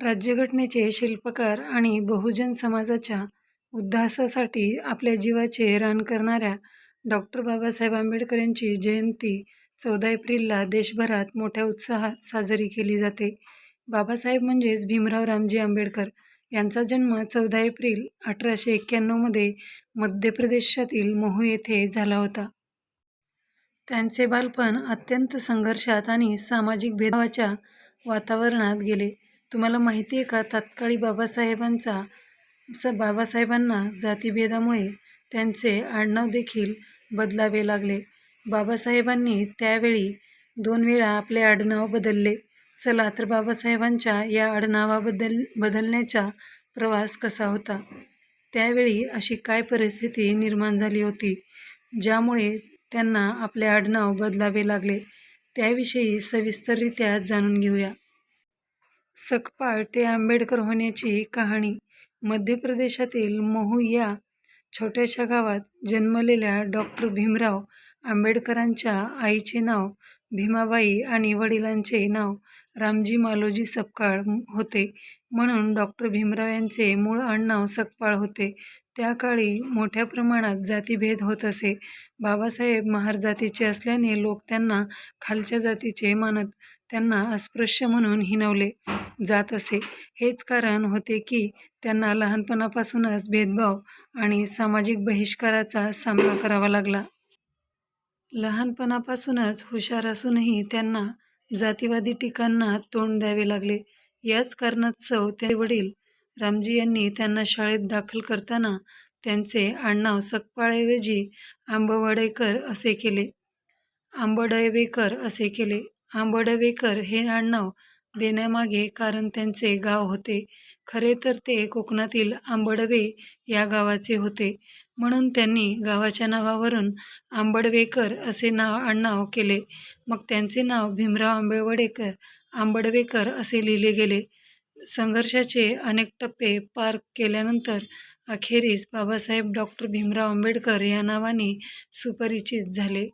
राज्यघटनेचे शिल्पकार आणि बहुजन समाजाच्या उद्धासासाठी आपल्या जीवाचे रान करणाऱ्या डॉक्टर बाबासाहेब आंबेडकर यांची जयंती चौदा एप्रिलला देशभरात मोठ्या उत्साहात साजरी केली जाते. बाबासाहेब म्हणजेच भीमराव रामजी आंबेडकर यांचा जन्म चौदा एप्रिल अठराशे एक्क्याण्णवमध्ये मध्य प्रदेशातील महू येथे झाला होता. त्यांचे बालपण अत्यंत संघर्षात आणि सामाजिक भेदभावाच्या वातावरणात गेले. तुम्हाला माहिती आहे का तात्काळी बाबासाहेबांचा स बाबासाहेबांना जातिभेदामुळे त्यांचे आडनाव देखील बदलावे लागले. बाबासाहेबांनी त्यावेळी दोन वेळा आपले आडनाव बदलले. चला तर बाबासाहेबांच्या या आडनावाबद्दल बदलण्याचा प्रवास कसा होता, त्यावेळी अशी काय परिस्थिती निर्माण झाली होती, ज्यामुळे त्यांना आपले आडनाव बदलावे लागले, त्याविषयी सविस्तररित्या जाणून घेऊया. सकपाळ ते आंबेडकर होण्याची कहाणी मध्य प्रदेशातील महू या छोट्याशा गावात जन्मलेल्या डॉक्टर भीमराव आंबेडकरांच्या आईचे नाव भीमाबाई आणि वडिलांचे नाव रामजी मालोजी सकपाळ होते. म्हणून डॉक्टर भीमराव यांचे मूळ आडनाव सकपाळ होते. त्या काळी मोठ्या प्रमाणात जातीभेद होत असे. बाबासाहेब महार जातीचे असल्याने लोक त्यांना खालच्या जातीचे मानत त्यांना अस्पृश्य म्हणून हिणवले जात असे. हेच कारण होते की त्यांना लहानपणापासूनच भेदभाव आणि सामाजिक बहिष्काराचा सामना करावा लागला. लहानपणापासूनच हुशार असूनही त्यांना जातीवादी टीकांना तोंड द्यावे लागले. याच कारणास्तव ते वडील रामजी यांनी त्यांना शाळेत दाखल करताना त्यांचे आडनाव सकपाळऐवजी आंबवडेकर असे केले आंबडवेकर असे केले. आंबडवेकर हे आडनाव देण्यामागे कारण त्यांचे गाव होते. खरे तर ते कोकणातील आंबडवे या गावाचे होते. म्हणून त्यांनी गावाच्या नावावरून आंबडवेकर असे नाव आडनाव केले. मग त्यांचे नाव भीमराव आंबेवडेकर आंबडवेकर असे लिहिले गेले. संघर्षाचे अनेक टप्पे पार केल्यानंतर अखेरीस बाबासाहेब डॉक्टर भीमराव आंबेडकर या नावाने सुपरिचित झाले.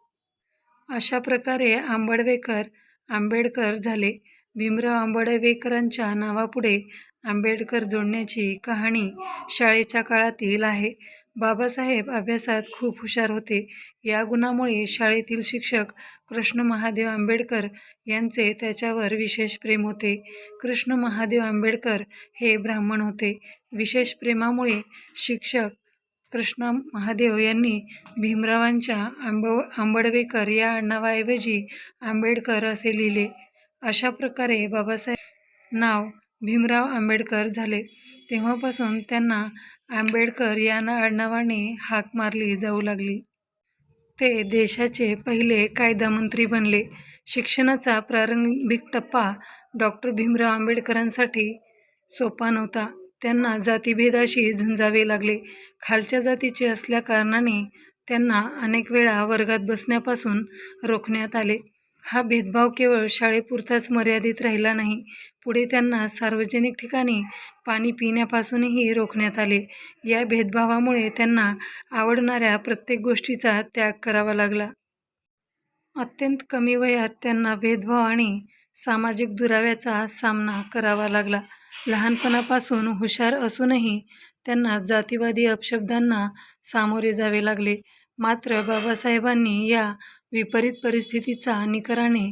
अशा प्रकारे आंबडवेकर आंबेडकर झाले. भीमराव आंबडवेकरांच्या नावापुढे आंबेडकर जोडण्याची कहाणी शाळेच्या काळातील आहे. बाबासाहेब अभ्यासात खूप हुशार होते. या गुणामुळे शाळेतील शिक्षक कृष्ण महादेव आंबेडकर यांचे त्याच्यावर विशेष प्रेम होते. कृष्ण महादेव आंबेडकर हे ब्राह्मण होते. विशेष प्रेमामुळे शिक्षक कृष्ण महादेव यांनी भीमरावांच्या आंब आंबडवेकर या नावाऐवजी आंबेडकर असे लिहिले. अशा प्रकारे बाबासाहेब नाव भीमराव आंबेडकर झाले. तेव्हापासून त्यांना आंबेडकर या आडनावाने हाक मारली जाऊ लागली. ते देशाचे पहिले कायदामंत्री बनले. शिक्षणाचा प्रारंभिक टप्पा डॉक्टर भीमराव आंबेडकरांसाठी सोपा नव्हता. त्यांना जातीभेदाशी झुंजावे लागले. खालच्या जातीचे असल्याकारणाने त्यांना अनेक वेळा वर्गात बसण्यापासून रोखण्यात आले. हा भेदभाव केवळ शाळेपुरताच मर्यादित राहिला नाही. पुढे त्यांना सार्वजनिक ठिकाणी पाणी पिण्यापासूनही रोखण्यात आले. या भेदभावामुळे त्यांना आवडणाऱ्या प्रत्येक गोष्टीचा त्याग करावा लागला. अत्यंत कमी वयात त्यांना भेदभाव आणि सामाजिक दुराव्याचा सामना करावा लागला. लहानपणापासून हुशार असूनही त्यांना जातीवादी अपशब्दांना सामोरे जावे लागले. मात्र बाबासाहेबांनी या विपरीत परिस्थितीचा निकराने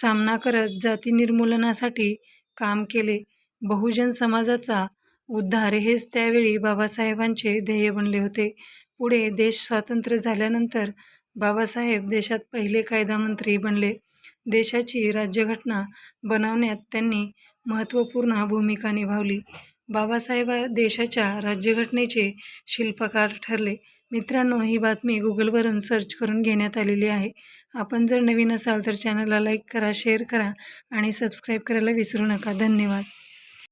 सामना करत जाती निर्मूलनासाठी काम केले. बहुजन समाजाचा उद्धार हेच त्यावेळी बाबासाहेबांचे ध्येय बनले होते. पुढे देश स्वातंत्र्य झाल्यानंतर बाबासाहेब देशात पहिले कायदामंत्री बनले. देशाची राज्यघटना बनवण्यात त्यांनी महत्त्वपूर्ण भूमिका निभावली. बाबासाहेब देशाच्या राज्यघटनेचे शिल्पकार ठरले. मित्रांनो, ही बातमी गुगलवरून सर्च करून घेण्यात आलेली आहे. आपण जर नवीन असाल तर चॅनलला लाईक करा, शेअर करा आणि सबस्क्राईब करायला विसरू नका. धन्यवाद.